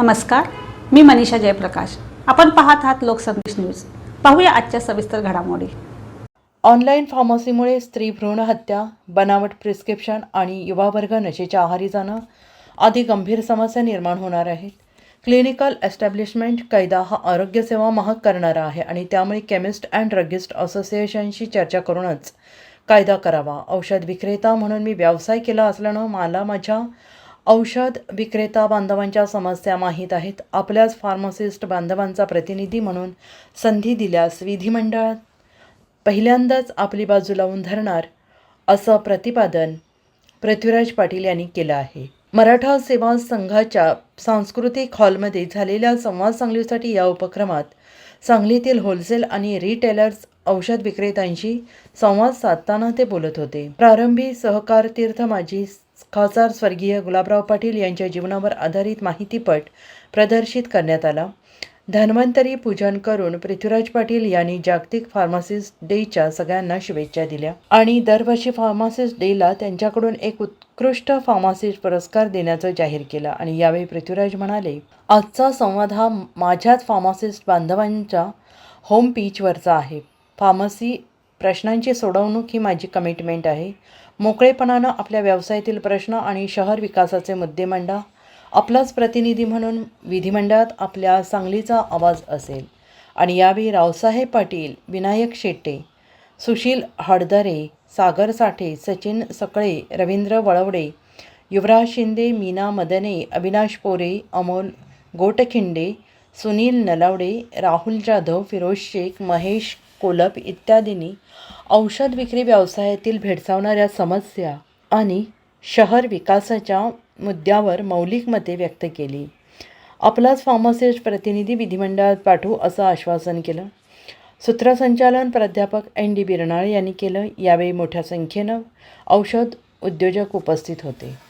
नमस्कार मी मनीषा जयप्रकाश. आपण पाहत आहात लोकसंदेश न्यूज. पाहूया आजच्या सविस्तर घडामोडी. ऑनलाईन फार्मसीमुळे स्त्री भ्रूण हत्या बनावट प्रिस्क्रिप्शन आणि युवा वर्ग नशेच्या आहारी जाणं आदी गंभीर समस्या निर्माण होणार आहेत. क्लिनिकल एस्टॅब्लिशमेंट कायदा हा आरोग्यसेवा महाग करणारा आहे आणि त्यामुळे केमिस्ट अँड ड्रगिस्ट असोसिएशनशी चर्चा करूनच कायदा करावा. औषध विक्रेता म्हणून मी व्यवसाय केला असल्यानं मला माझ्या औषध विक्रेता बांधवांच्या समस्या माहीत आहेत. आपल्याच फार्मासिस्ट बांधवांचा प्रतिनिधी म्हणून संधी दिल्यास विधिमंडळात पहिल्यांदाच आपली बाजू लावून धरणार असं प्रतिपादन पृथ्वीराज पाटील यांनी केलं आहे. मराठा सेवा संघाच्या सांस्कृतिक हॉलमध्ये झालेल्या संवाद सांगलीसाठी या उपक्रमात सांगलीतील होलसेल आणि रिटेलर्स औषध विक्रेत्यांशी संवाद साधताना ते बोलत होते. प्रारंभी सहकार तीर्थ माजी खासदार स्वर्गीय गुलाबराव पाटील यांच्या जीवनावर आधारित माहितीपट प्रदर्शित करण्यात आला. धन्वंतरी पूजन करून पृथ्वीराज पाटील यांनी जागतिक फार्मासिस्ट डेच्या सगळ्यांना शुभेच्छा दिल्या आणि दरवर्षी फार्मासिस्ट डेला त्यांच्याकडून एक उत्कृष्ट फार्मासिस्ट पुरस्कार देण्याचं जाहीर केलं आणि यावेळी पृथ्वीराज म्हणाले आजचा संवाद हा माझ्याच फार्मासिस्ट बांधवांच्या होम पीचवरचा आहे. फार्मसी प्रश्नांची सोडवणूक ही माझी कमिटमेंट आहे. मोकळेपणानं आपल्या व्यवसायातील प्रश्न आणि शहर विकासाचे मुद्दे मांडा. आपलाच प्रतिनिधी म्हणून विधिमंडळात आपल्या सांगलीचा आवाज असेल. आणि यावेळी रावसाहेब पाटील विनायक शेट्टे सुशील हडदरे सागर साठे सचिन सकळे रवींद्र वळवडे युवराज शिंदे मीना मदने अविनाश पोरे अमोल गोटखिंडे सुनील नलावडे राहुल जाधव फिरोज शेख महेश कोलप इत्यादींनी औषध विक्री व्यवसायातील भेडसावणाऱ्या समस्या आणि शहर विकासाच्या मुद्द्यावर मौलिक मते व्यक्त केली. आपलाच फार्मासिस्ट प्रतिनिधी विधिमंडळात पाठवू असं आश्वासन केलं. सूत्रसंचालन प्राध्यापक एन डी बिरनाळ यांनी केलं. यावेळी मोठ्या संख्येनं औषध उद्योजक उपस्थित होते.